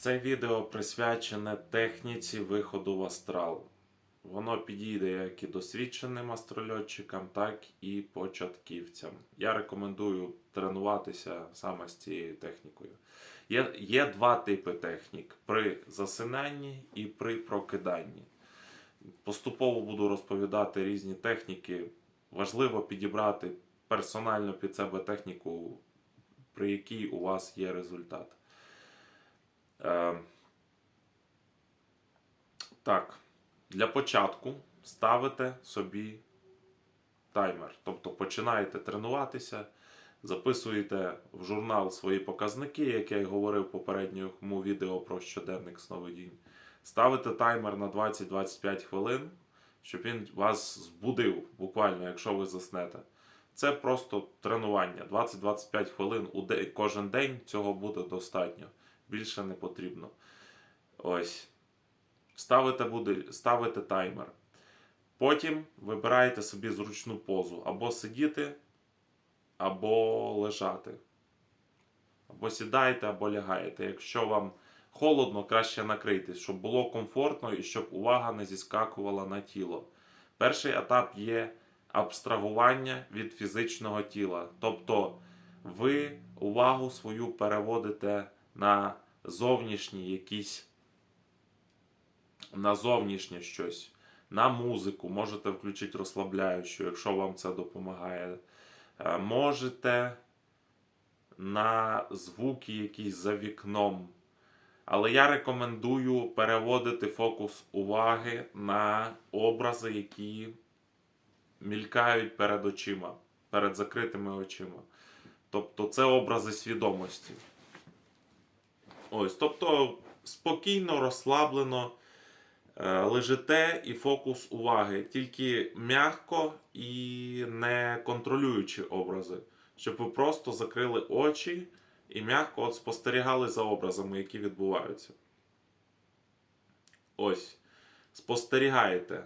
Це відео присвячене техніці виходу в астрал. Воно підійде як і досвідченим астрольотчикам, так і початківцям. Я рекомендую тренуватися саме з цією технікою. Є, є два типи технік: при засинанні і при прокиданні. Поступово буду розповідати різні техніки. Важливо підібрати персонально під себе техніку, при якій у вас є результат. Е, так, для початку ставите собі таймер. Тобто починаєте тренуватися, записуєте в журнал свої показники, як я й говорив в попередньому відео про щоденник Сновидінь. Ставите таймер на 20-25 хвилин, щоб він вас збудив, буквально, якщо ви заснете. Це просто тренування. 20-25 хвилин у день, кожен день цього буде достатньо. Більше не потрібно. Ось. Ставите, буде, ставите таймер. Потім вибираєте собі зручну позу. Або сидіти, або лежати. Або сідаєте, або лягаєте. Якщо вам холодно, краще накрийтесь, щоб було комфортно і щоб увага не зіскакувала на тіло. Перший етап є абстрагування від фізичного тіла. Тобто ви увагу свою переводите на зовнішні якісь на зовнішнє щось, на музику, можете включити розслабляючу, якщо вам це допомагає. Е, Можете на звуки якісь за вікном. Але я рекомендую переводити фокус уваги на образи, які мількають перед очима, перед закритими очима. Тобто це образи свідомості. Ось, тобто спокійно, розслаблено е, лежите і фокус уваги, тільки м'яко і не контролюючи образи, щоб ви просто закрили очі і м'яко от спостерігали за образами, які відбуваються. Ось. Спостерігаєте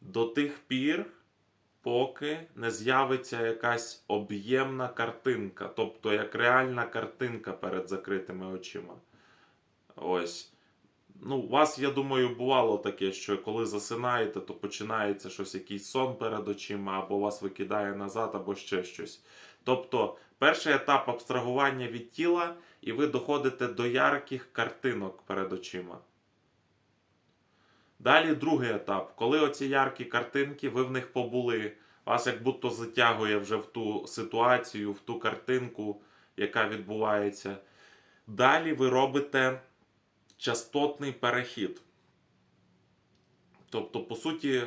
до тих пір, поки не з'явиться якась об'ємна картинка, тобто як реальна картинка перед закритими очима. Ось. Ну, у вас, я думаю, бувало таке, що коли засинаєте, то починається щось, якийсь сон перед очима, або вас викидає назад, або ще щось. Тобто, перший етап абстрагування від тіла, і ви доходите до ярких картинок перед очима. Далі другий етап. Коли оці яркі картинки, ви в них побули, вас як будто затягує вже в ту ситуацію, в ту картинку, яка відбувається. Далі ви робите частотний перехід. Тобто, по суті,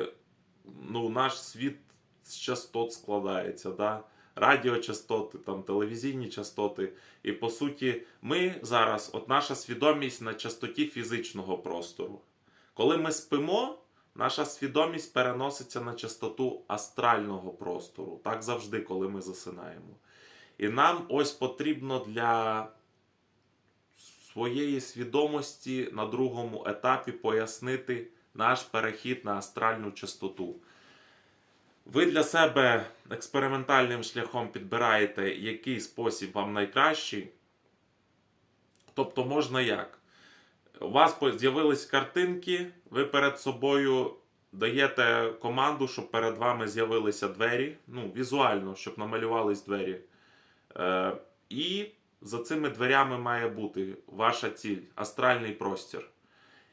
ну, наш світ з частот складається. Да? Радіочастоти, там, телевізійні частоти. І по суті, ми зараз, от наша свідомість на частоті фізичного простору. Коли ми спимо, наша свідомість переноситься на частоту астрального простору. Так завжди, коли ми засинаємо. І нам ось потрібно для своєї свідомості на другому етапі пояснити наш перехід на астральну частоту. Ви для себе експериментальним шляхом підбираєте, який спосіб вам найкращий. Тобто, можна як? У вас з'явились картинки, ви перед собою даєте команду, щоб перед вами з'явилися двері. Ну, візуально, щоб намалювались двері. Е, і за цими дверями має бути ваша ціль, астральний простір.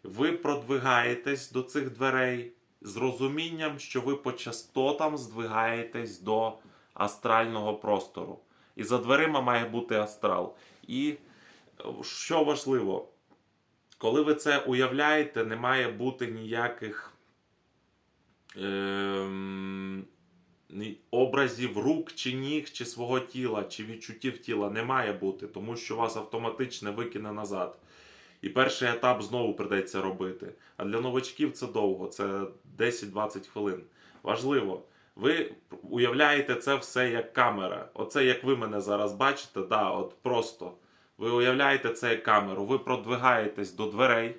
Ви продвигаєтесь до цих дверей з розумінням, що ви по частотам здвигаєтесь до астрального простору. І за дверима має бути астрал. І що важливо, коли ви це уявляєте, не має бути ніяких ні- образів рук чи ніг, чи свого тіла, чи відчуттів тіла не має бути, тому що вас автоматично викине назад. І перший етап знову придеться робити. А для новачків це довго, це 10-20 хвилин. Важливо, ви уявляєте це все як камера. Оце як ви мене зараз бачите, да, от просто. Ви уявляєте це як камеру, ви продвигаєтесь до дверей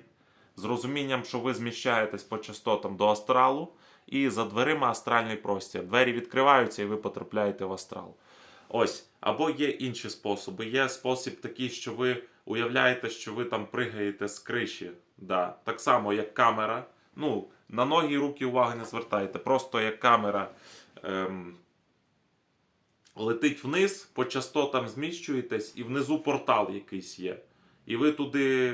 з розумінням, що ви зміщаєтесь по частотам до астралу, і за дверима астральний простір. Двері відкриваються і ви потрапляєте в астрал. Ось, або є інші способи. Є спосіб такий, що ви уявляєте, що ви там пригаєте з криші. Да. Так само, як камера. Ну, на ноги і руки уваги не звертайте. Просто як камера ем, летить вниз, по частотам зміщуєтесь, і внизу портал якийсь є. І ви туди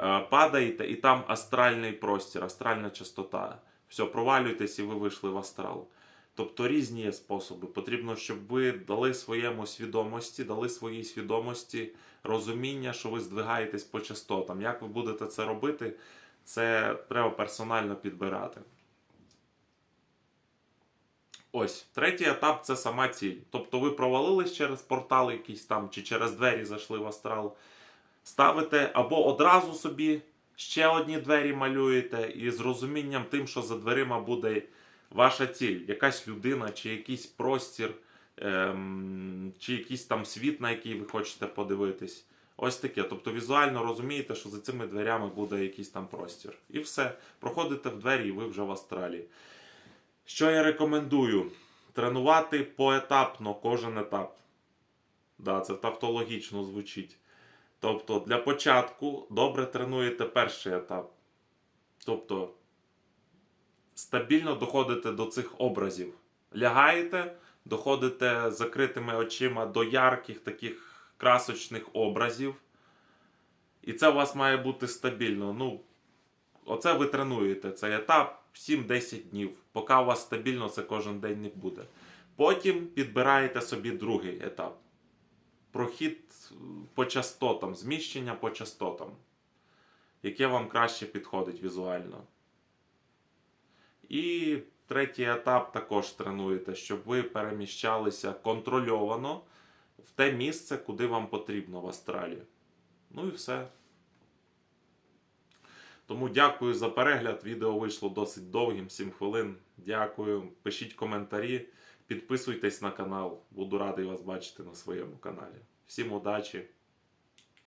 е, падаєте, і там астральний простір, астральна частота. Все, провалюєтесь і ви вийшли в астрал. Тобто різні способи. Потрібно, щоб ви дали своєму свідомості, дали своїй свідомості розуміння, що ви здвигаєтесь по частотам. Як ви будете це робити, це треба персонально підбирати. Ось, третій етап це сама ціль. Тобто ви провалились через портал якийсь там, чи через двері зайшли в астрал. Ставите або одразу собі ще одні двері малюєте, і з розумінням тим, що за дверима буде ваша ціль, якась людина, чи якийсь простір, ем, чи якийсь там світ, на який ви хочете подивитись. Ось таке. Тобто візуально розумієте, що за цими дверями буде якийсь там простір. І все. Проходите в двері, і ви вже в астралі. Що я рекомендую? Тренувати поетапно кожен етап. Да, це тавтологічно звучить. Тобто, для початку добре тренуєте перший етап. Тобто, стабільно доходите до цих образів. Лягаєте, доходите закритими очима до ярких таких красочних образів. І це у вас має бути стабільно. Ну, оце ви тренуєте цей етап 7-10 днів, поки у вас стабільно це кожен день не буде. Потім підбираєте собі другий етап. Прохід по частотам, зміщення по частотам, яке вам краще підходить візуально. І третій етап також тренуєте, щоб ви переміщалися контрольовано в те місце, куди вам потрібно в астралі. Ну і все. Тому дякую за перегляд. Відео вийшло досить довгим, 7 хвилин. Дякую. Пишіть коментарі, підписуйтесь на канал. Буду радий вас бачити на своєму каналі. Всім удачі!